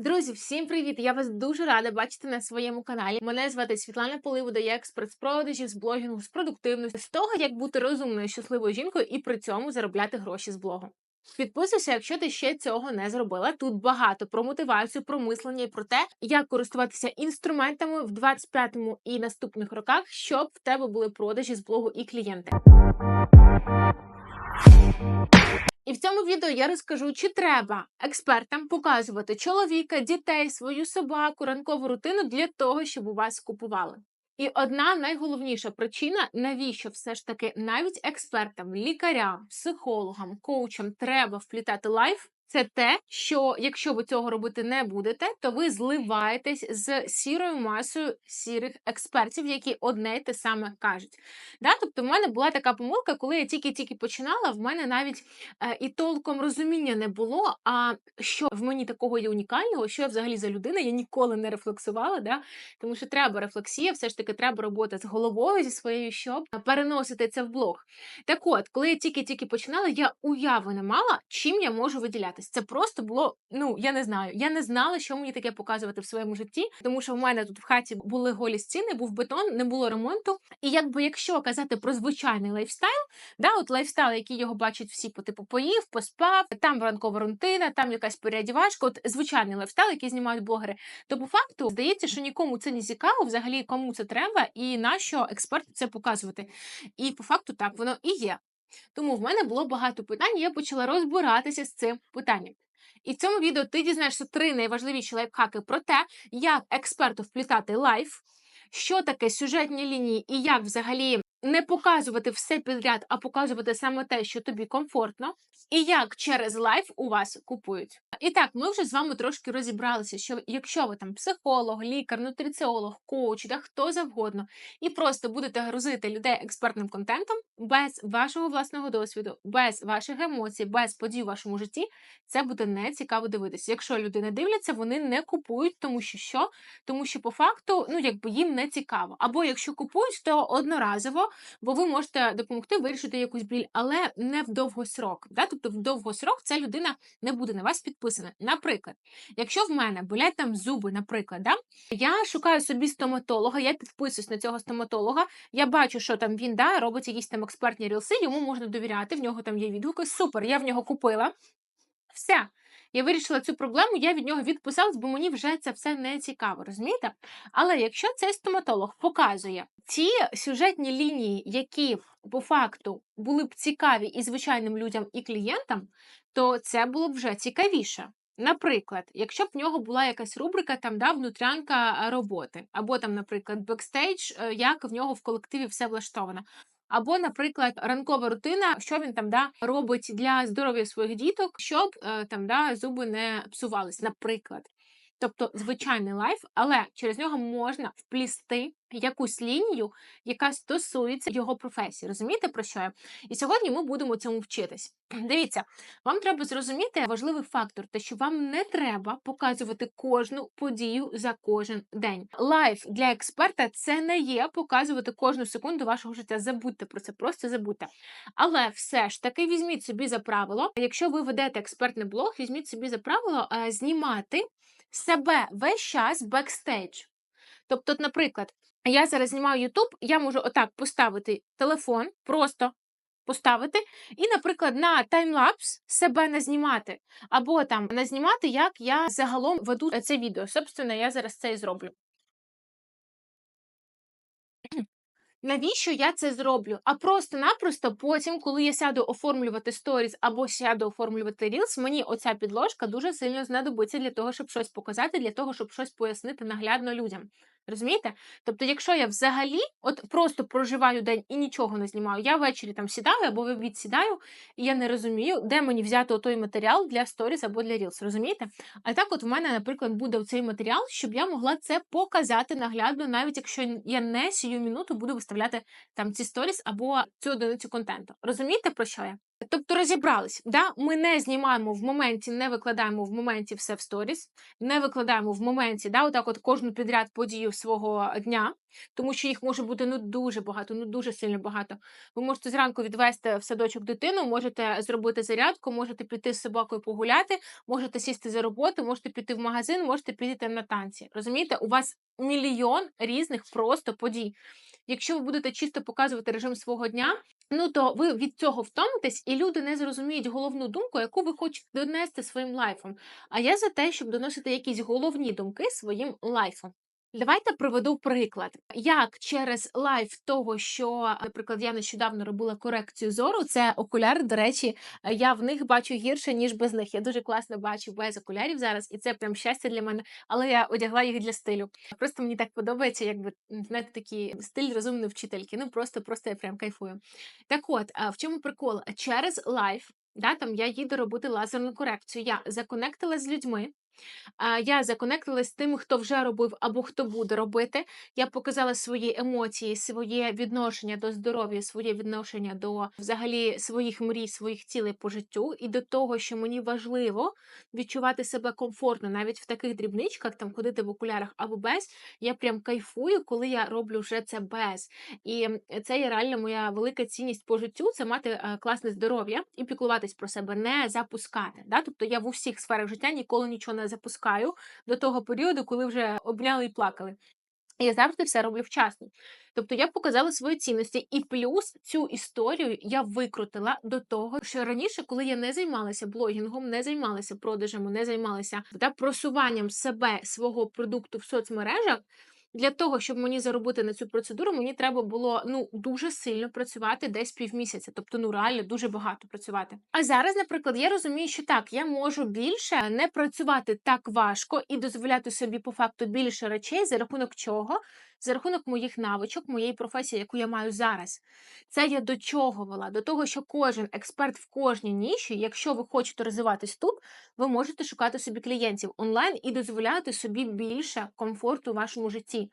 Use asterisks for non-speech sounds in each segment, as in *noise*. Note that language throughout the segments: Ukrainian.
Друзі, всім привіт! Я вас дуже рада бачити на своєму каналі. Мене звати Світлана Поливода, я експерт з продажів, з блогінгу, з продуктивності, з того, як бути розумною, щасливою жінкою і при цьому заробляти гроші з блогу. Підписуйся, якщо ти ще цього не зробила. Тут багато про мотивацію, про мислення і про те, як користуватися інструментами в 25-му і наступних роках, щоб в тебе були продажі з блогу і клієнти. Цьому відео я розкажу, чи треба експертам показувати чоловіка, дітей, свою собаку, ранкову рутину для того, щоб у вас купували. І одна найголовніша причина, навіщо все ж таки навіть експертам, лікарям, психологам, коучам треба вплітати лайф. Це те, що якщо ви цього робити не будете, то ви зливаєтесь з сірою масою сірих експертів, які одне й те саме кажуть. Да? Тобто, в мене була така помилка, коли я тільки-тільки починала, в мене навіть е, і толком розуміння не було. А що в мені такого є унікального, що я взагалі за людина, я ніколи не рефлексувала, да? тому що треба рефлексія, все ж таки треба робота з головою зі своєю, щоб переносити це в блог. Так от, коли я тільки-тільки починала, я уяви не мала, чим я можу виділятись. Це просто було, ну я не знаю. Я не знала, що мені таке показувати в своєму житті, тому що в мене тут в хаті були голі стіни, був бетон, не було ремонту. І якби якщо казати про звичайний лайфстайл, да, от лайфстайл, який його бачать всі по типу поїв, поспав, там ранкова рутина, там якась переодівачка, от звичайний лайфстайл, який знімають блогери, то по факту здається, що нікому це не цікаво, взагалі кому це треба, і нащо експерту це показувати. І по факту так воно і є. Тому в мене було багато питань, і я почала розбиратися з цим питанням. І в цьому відео ти дізнаєшся три найважливіші лайфхаки про те, як експерту вплітати лайф, що таке сюжетні лінії, і як взагалі не показувати все підряд, а показувати саме те, що тобі комфортно, і як через лайф у вас купують. І так, ми вже з вами трошки розібралися, що якщо ви там психолог, лікар, нутриціолог, коуч, да хто завгодно, і просто будете грузити людей експертним контентом без вашого власного досвіду, без ваших емоцій, без подій у вашому житті, це буде не цікаво дивитися. Якщо люди не дивляться, вони не купують, тому що що? Тому що по факту, ну якби їм не цікаво. Або якщо купують, то одноразово, бо ви можете допомогти вирішити якусь біль, але не в довгосрок. Да? Тобто в довгосрок ця людина не буде на вас підписана. Наприклад, якщо в мене болять там зуби, наприклад, да? я шукаю собі стоматолога, я підписуюсь на цього стоматолога, я бачу, що там він да, робить якісь там експертні рілси, йому можна довіряти, в нього там є відгуки. Супер, я в нього купила. Все. Я вирішила цю проблему, я від нього відписалась, бо мені вже це все не цікаво, розумієте? Але якщо цей стоматолог показує ті сюжетні лінії, які по факту були б цікаві і звичайним людям, і клієнтам, то це було б вже цікавіше. Наприклад, якщо б в нього була якась рубрика, там да, внутрянка роботи, або там, наприклад, бекстейдж, е, як в нього в колективі все влаштовано. Або, наприклад, ранкова рутина, що він там да робить для здоров'я своїх діток, щоб е, там да зуби не псувались, наприклад. Тобто звичайний лайф, але через нього можна вплісти якусь лінію, яка стосується його професії. Розумієте, про що я? І сьогодні ми будемо цьому вчитись. *clears throat* Дивіться, вам треба зрозуміти важливий фактор, те, що вам не треба показувати кожну подію за кожен день. Лайф для експерта це не є показувати кожну секунду вашого життя. Забудьте про це, просто забудьте. Але все ж таки візьміть собі за правило, якщо ви ведете експертний блог, візьміть собі за правило е, знімати себе весь час бекстейдж. Тобто, наприклад, я зараз знімаю YouTube, я можу отак поставити телефон, просто поставити, і, наприклад, на таймлапс себе назнімати, або там назнімати, як я загалом веду це відео. Собственно, я зараз це і зроблю. Навіщо я це зроблю? А просто-напросто потім, коли я сяду оформлювати сторіс або сяду оформлювати рілс, мені оця підложка дуже сильно знадобиться для того, щоб щось показати, для того, щоб щось пояснити наглядно людям. Розумієте? Тобто, якщо я взагалі от просто проживаю день і нічого не знімаю, я ввечері там сідаю або в обід сідаю, і я не розумію, де мені взяти той матеріал для сторіс або для рілс. Розумієте? А так, от в мене, наприклад, буде цей матеріал, щоб я могла це показати наглядно, навіть якщо я не сію минуту буду виставляти там ці сторіс або цю одиницю контенту. Розумієте, про що я? Тобто розібрались, да? ми не знімаємо в моменті, не викладаємо в моменті все в сторіс, не викладаємо в моменті, да, отак от кожну підряд подію свого дня, тому що їх може бути ну дуже багато, ну дуже сильно багато. Ви можете зранку відвести в садочок дитину, можете зробити зарядку, можете піти з собакою погуляти, можете сісти за роботу, можете піти в магазин, можете піти на танці. Розумієте, у вас мільйон різних просто подій. Якщо ви будете чисто показувати режим свого дня, ну то ви від цього втомитесь, і люди не зрозуміють головну думку, яку ви хочете донести своїм лайфом. А я за те, щоб доносити якісь головні думки своїм лайфом. Давайте приведу приклад, як через лайф того, що, наприклад, я нещодавно робила корекцію зору. Це окуляри. До речі, я в них бачу гірше ніж без них. Я дуже класно бачу без окулярів зараз, і це прям щастя для мене. Але я одягла їх для стилю. Просто мені так подобається, якби знаєте, такий стиль розумної вчительки. Ну просто, просто я прям кайфую. Так, от в чому прикол? Через лайф. Да, там я їду робити лазерну корекцію. Я законектила з людьми, я законектилась з тим, хто вже робив або хто буде робити. Я показала свої емоції, своє відношення до здоров'я, своє відношення до взагалі своїх мрій, своїх цілей по життю, і до того, що мені важливо відчувати себе комфортно, навіть в таких дрібничках, там ходити в окулярах або без. Я прям кайфую, коли я роблю вже це без. І це є реально моя велика цінність по життю це мати е, класне здоров'я і піклуватись про себе, не запускати. Да? Тобто я в усіх сферах життя ніколи нічого не запускаю до того періоду, коли вже обняли і плакали. Я завжди все роблю вчасно. Тобто я показала свої цінності, і плюс цю історію я викрутила до того, що раніше, коли я не займалася блогінгом, не займалася продажами, не займалася та просуванням себе, свого продукту в соцмережах. Для того, щоб мені заробити на цю процедуру, мені треба було ну дуже сильно працювати десь півмісяця, тобто ну реально дуже багато працювати. А зараз, наприклад, я розумію, що так, я можу більше не працювати так важко і дозволяти собі по факту більше речей, за рахунок чого? За рахунок моїх навичок, моєї професії, яку я маю зараз. Це я до чого вела? До того, що кожен експерт в кожній ніші, якщо ви хочете розвиватись тут, ви можете шукати собі клієнтів онлайн і дозволяти собі більше комфорту у вашому житті.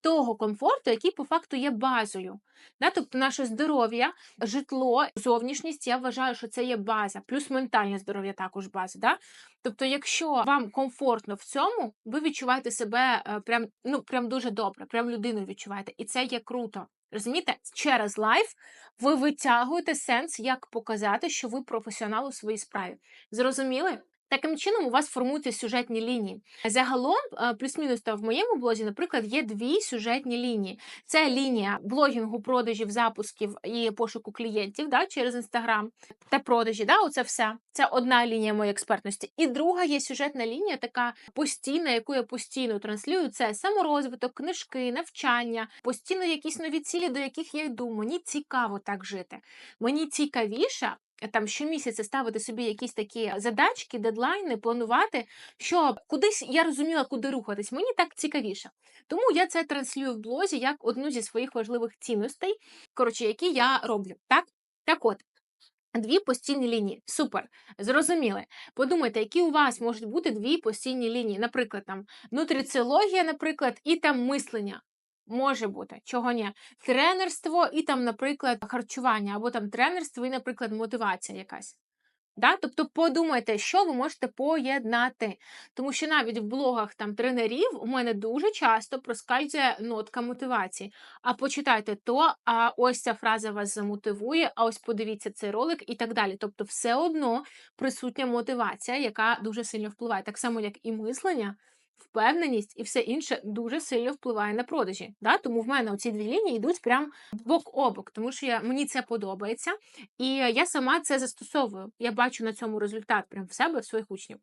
Того комфорту, який по факту є базою. Да? Тобто наше здоров'я, житло, зовнішність, я вважаю, що це є база, плюс ментальне здоров'я також база. Да? Тобто, якщо вам комфортно в цьому, ви відчуваєте себе е, прям, ну, прям дуже добре, прям людиною відчуваєте. І це є круто. Розумієте, через лайф ви витягуєте сенс, як показати, що ви професіонал у своїй справі. Зрозуміли? Таким чином, у вас формуються сюжетні лінії. Загалом, плюс-мінус та в моєму блозі, наприклад, є дві сюжетні лінії. Це лінія блогінгу, продажів, запусків і пошуку клієнтів да, через інстаграм та продажі. Да, Оце все. Це одна лінія моєї експертності. І друга є сюжетна лінія, така постійна, яку я постійно транслюю. Це саморозвиток, книжки, навчання, постійно якісь нові цілі, до яких я йду. Мені цікаво так жити. Мені цікавіше там щомісяця ставити собі якісь такі задачки, дедлайни, планувати, щоб кудись я розуміла, куди рухатись. Мені так цікавіше. Тому я це транслюю в блозі як одну зі своїх важливих цінностей, коротше, які я роблю. Так, так от. Дві постійні лінії. Супер. Зрозуміли. Подумайте, які у вас можуть бути дві постійні лінії. Наприклад, там нутриціологія, наприклад, і там мислення. Може бути, чого ні. Тренерство і там, наприклад, харчування, або там тренерство і, наприклад, мотивація якась. Да? Тобто подумайте, що ви можете поєднати. Тому що навіть в блогах там тренерів у мене дуже часто проскальзує нотка мотивації. А почитайте то, а ось ця фраза вас замотивує, а ось подивіться цей ролик і так далі. Тобто, все одно присутня мотивація, яка дуже сильно впливає, так само, як і мислення впевненість і все інше дуже сильно впливає на продажі. Да? Тому в мене оці дві лінії йдуть прям бок о бок, тому що я, мені це подобається, і я сама це застосовую. Я бачу на цьому результат прям в себе, в своїх учнів.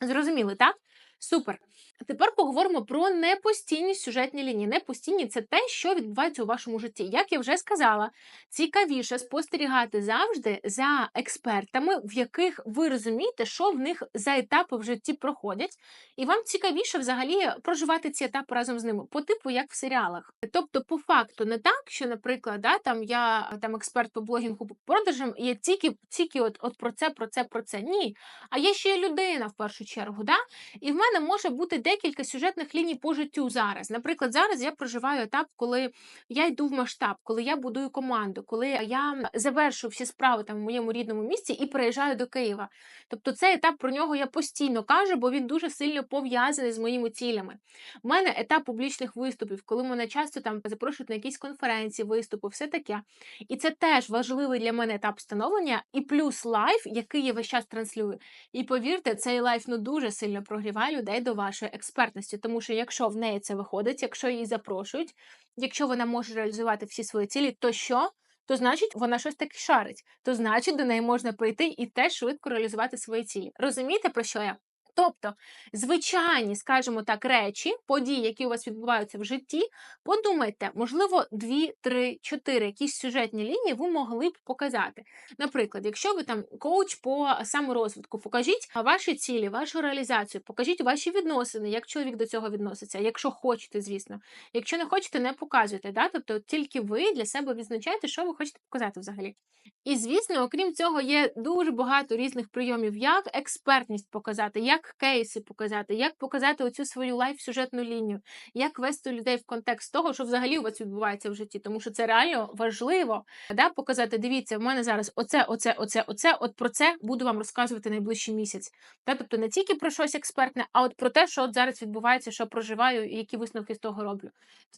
Зрозуміли, так? Супер. Тепер поговоримо про непостійні сюжетні лінії. Непостійні це те, що відбувається у вашому житті. Як я вже сказала, цікавіше спостерігати завжди за експертами, в яких ви розумієте, що в них за етапи в житті проходять, і вам цікавіше взагалі проживати ці етапи разом з ними, по типу як в серіалах. Тобто, по факту, не так, що, наприклад, да, там я там експерт по блогінгу по продажам, і я тільки тільки от, от про це, про це, про це. Ні. А є ще людина в першу чергу. Да? І в мене мене може бути декілька сюжетних ліній по життю зараз. Наприклад, зараз я проживаю етап, коли я йду в масштаб, коли я будую команду, коли я завершу всі справи там в моєму рідному місті і переїжджаю до Києва. Тобто, цей етап про нього я постійно кажу, бо він дуже сильно пов'язаний з моїми цілями. У мене етап публічних виступів, коли мене часто там запрошують на якісь конференції, виступи, все таке. І це теж важливий для мене етап становлення, і плюс лайф, який я весь час транслюю. І повірте, цей лайф ну дуже сильно прогріває людей до вашої експертності, тому що якщо в неї це виходить, якщо її запрошують, якщо вона може реалізувати всі свої цілі, то що? То значить, вона щось таке шарить. То значить, до неї можна прийти і теж швидко реалізувати свої цілі. Розумієте, про що я? Тобто, звичайні, скажімо так, речі, події, які у вас відбуваються в житті, подумайте, можливо, дві, три, чотири якісь сюжетні лінії ви могли б показати. Наприклад, якщо ви там коуч по саморозвитку, покажіть ваші цілі, вашу реалізацію, покажіть ваші відносини, як чоловік до цього відноситься, якщо хочете, звісно. Якщо не хочете, не показуйте. Да? Тобто тільки ви для себе відзначаєте, що ви хочете показати взагалі. І, звісно, окрім цього, є дуже багато різних прийомів, як експертність показати, як кейси показати, як показати оцю свою лайф-сюжетну лінію, як вести людей в контекст того, що взагалі у вас відбувається в житті, тому що це реально важливо. Да? Показати, дивіться, в мене зараз оце, оце, оце, оце. От про це буду вам розказувати найближчий місяць. Да? Тобто не тільки про щось експертне, а от про те, що от зараз відбувається, що проживаю, і які висновки з того роблю.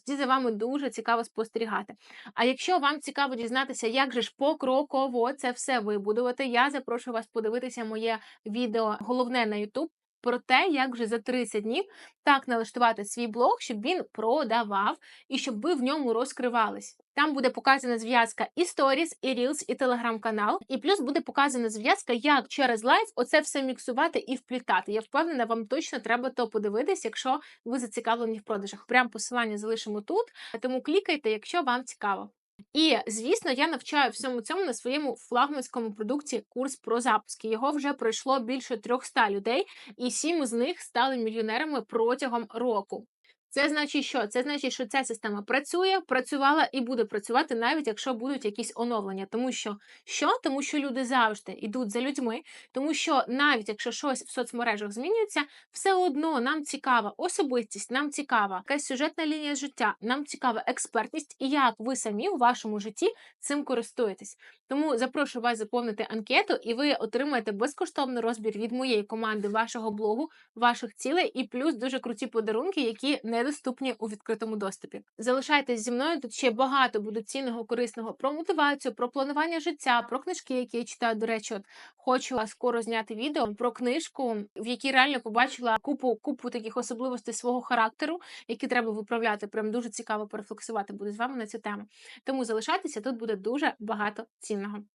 Тоді за вами дуже цікаво спостерігати. А якщо вам цікаво дізнатися, як же ж покроково це все вибудувати, я запрошую вас подивитися моє відео головне на YouTube. Про те, як вже за 30 днів так налаштувати свій блог, щоб він продавав і щоб ви в ньому розкривались. Там буде показана зв'язка і Stories, і Reels, і телеграм-канал. І плюс буде показана зв'язка, як через лайф оце все міксувати і вплітати. Я впевнена, вам точно треба то подивитись, якщо ви зацікавлені в продажах. Прям посилання залишимо тут, тому клікайте, якщо вам цікаво. І, звісно, я навчаю всьому цьому на своєму флагманському продукті курс про запуски. Його вже пройшло більше 300 людей, і сім з них стали мільйонерами протягом року. Це значить, що це значить, що ця система працює, працювала і буде працювати, навіть якщо будуть якісь оновлення. Тому що що? Тому що люди завжди йдуть за людьми, тому що навіть якщо щось в соцмережах змінюється, все одно нам цікава особистість, нам цікава якась сюжетна лінія життя, нам цікава експертність і як ви самі у вашому житті цим користуєтесь. Тому запрошую вас заповнити анкету, і ви отримаєте безкоштовний розбір від моєї команди вашого блогу, ваших цілей, і плюс дуже круті подарунки, які недоступні у відкритому доступі. Залишайтесь зі мною. Тут ще багато буде цінного, корисного про мотивацію, про планування життя, про книжки, які я читаю. До речі, от хочу скоро зняти відео про книжку, в якій реально побачила купу купу таких особливостей свого характеру, які треба виправляти. Прям дуже цікаво порефлексувати буде з вами на цю тему. Тому залишайтеся тут буде дуже багато цінного. сильного.